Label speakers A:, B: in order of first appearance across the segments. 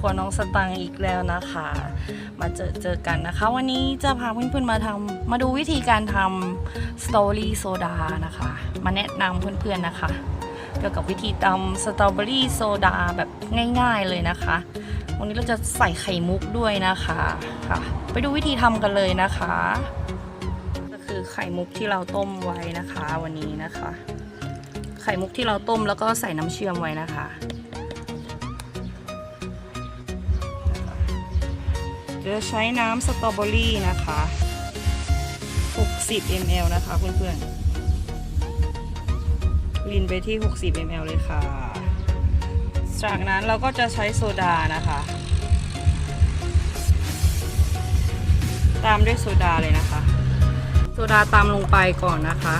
A: คุน้องสตังอีกแล้วนะคะ มาเจอเจอกันนะคะ วันนี้จะพาเพื่อนๆมาทำมาดูวิธีการทำสตรอเบอรี่โซดานะคะ มาแนะนำเพื่อนๆนะคะ เกี่ยวกับวิธีทำสตรอเบอรี่โซดาแบบง่ายๆเลยนะคะ วันนี้เราจะใส่ไข่มุกด้วยนะคะค่ะ ไปดูวิธีทำกันเลยนะคะ ก็คือไข่มุกที่เราต้มไว้นะคะ วันนี้นะคะ ไข่มุกที่เราต้มแล้วก็ใส่น้ำเชื่อมไว้นะคะ จะใช้น้ำสตรอเบอรี่นะคะ 60 ml นะคะเพื่อนๆลินไปที่ 60 ml เลยค่ะ จากนั้นเราก็จะใช้โซดานะคะ ตามด้วยโซดาเลยนะคะ โซดาตามลงไปก่อนนะคะ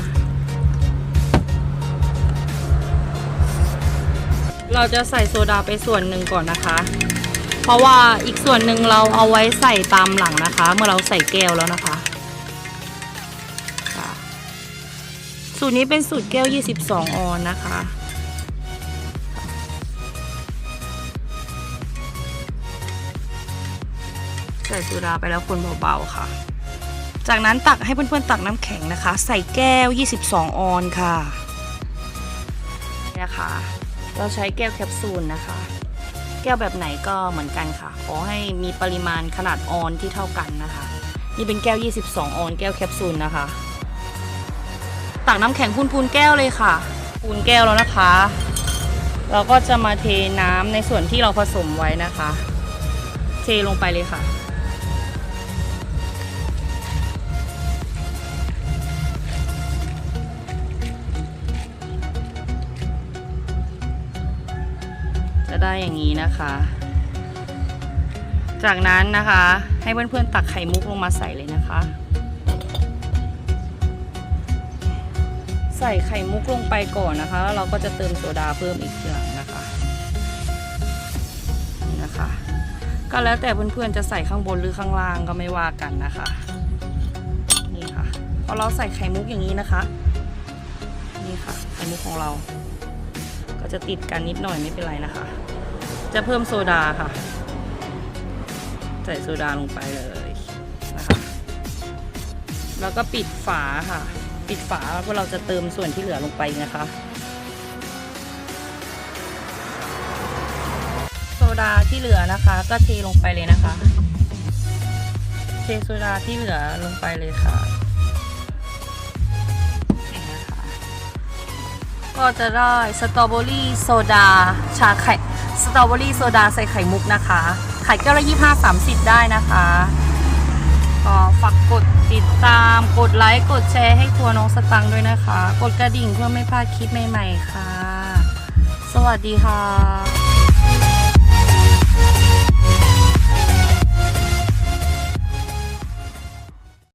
A: เราจะใส่โซดาไปส่วนหนึ่งก่อนนะคะ ราะว่าอีกส่วนหนึ่งเราเอาไว้ใส่ตามหลังนะคะ เมื่อเราใส่แก้วแล้วนะคะ สูตรนี้เป็นสูตรแก้ว 22 ออนนะคะ ใส่โซดาไปแล้วคนเบาๆค่ะ จากนั้นตักให้เพื่อนๆตักน้ำแข็งนะคะ ใส่แก้ว 22 ออนค่ะนี่นะคะ เราใช้แก้วแคปซูลนะคะ แก้วแบบไหนก็เหมือนกันค่ะ ขอให้มีปริมาณขนาดออนที่เท่ากันนะคะ นี่เป็นแก้ว 22 ออนแก้วแคปซูลนะคะ ตักน้ำแข็งพูนๆแก้วเลยค่ะ พูนแก้วแล้วนะคะ เราก็จะมาเทน้ำในส่วนที่เราผสมไว้นะคะ เทลงไปเลยค่ะ จะได้อย่างนี้นะคะ จากนั้นนะคะ ให้เพื่อนๆตักไข่มุกลงมาใส่เลยนะคะ ใส่ไข่มุกลงไปก่อนนะคะ แล้วเราก็จะเติมโซดาเพิ่มอีกทีหลังนะคะนี่นะคะ ก็แล้วแต่เพื่อนๆจะใส่ข้างบนหรือข้างล่างก็ไม่ว่ากันนะคะ นี่ค่ะพอเราใส่ไข่มุกอย่างนี้นะคะ นี่ค่ะไข่มุกของเรา ก็จะติดกันนิดหน่อยไม่เป็นไรนะคะ จะเพิ่มโซดาค่ะ ใส่โซดาลงไปเลยนะคะ แล้วก็ปิดฝาค่ะ ปิดฝาเพราะเราจะเติมส่วนที่เหลือลงไปนะคะโซดาที่เหลือนะคะ ก็เทลงไปเลยนะคะ เทโซดาที่เหลือลงไปเลยค่ะ ก็จะได้สตรอเบอรี่โซดาชาไข่สตรอเบอรี่โซดาใส่ไข่มุกนะคะขายแก้วละยี่ห้าสามสิบได้นะคะก็ฝากกดติดตามกดไลค์กดแชร์ให้ครัวน้องสตังค์ด้วยนะคะ กดกระดิ่งเพื่อไม่พลาดคลิปใหม่ๆค่ะ สวัสดีค่ะ